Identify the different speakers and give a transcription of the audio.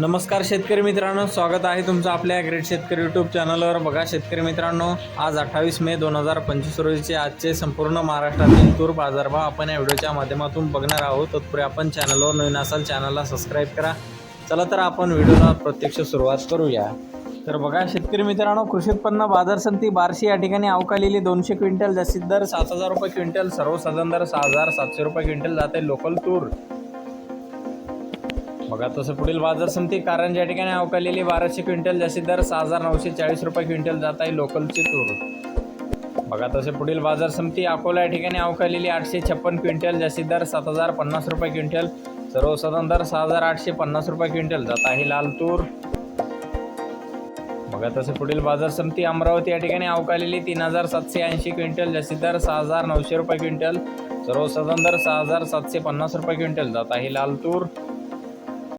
Speaker 1: नमस्कार शेतकरी मित्रांनो स्वागत आहे तुमचं आपल्या ग्रेट शेतकरी यूट्यूब चॅनलवर बघा शेतकरी मित्रांनो आज अठ्ठावीस मे दोन हजार पंचवीस रोजीचे आजचे संपूर्ण महाराष्ट्रातील तूर बाजारभाव आपण या व्हिडिओच्या माध्यमातून बघणार आहोत. तत्पूर्वी आपण चॅनलवर नवीन असाल चॅनलला सबस्क्राईब करा. चला तर आपण व्हिडिओला प्रत्यक्ष सुरुवात करूया. तर बघा शेतकरी मित्रांनो कृषी उत्पन्न बाजार समिती बार्शी या ठिकाणी अवकालेली दोनशे क्विंटल जास्तीत दर सात हजार रुपये क्विंटल सर्वसाधारण दर सहा हजार सातशे रुपये क्विंटल जाते लोकल तूर. बघा तसं पुढील बाजार समिती कारण या ठिकाणी अवकालेली बाराशे क्विंटल जास्तीत दर सहा हजार नऊशे चाळीस रुपये क्विंटल जात आहे लोकलची तूर. बघा तसे पुढील बाजार समिती अकोला या ठिकाणी अवकालेली आठशे छप्पन क्विंटल जास्तीत दर सात हजार पन्नास रुपये क्विंटल सर्वसाधारण दर सहा हजार आठशे पन्नास रुपये क्विंटल जात आहे लाल तूर. बघा तसे पुढील बाजार समिती अमरावती या ठिकाणी अवकालेली तीन हजार सातशे ऐंशी क्विंटल जास्तीत दर सहा हजार नऊशे रुपये क्विंटल सर्वसाधारण दर सहा हजार सातशे पन्नास रुपये क्विंटल जात आहे लाल तूर.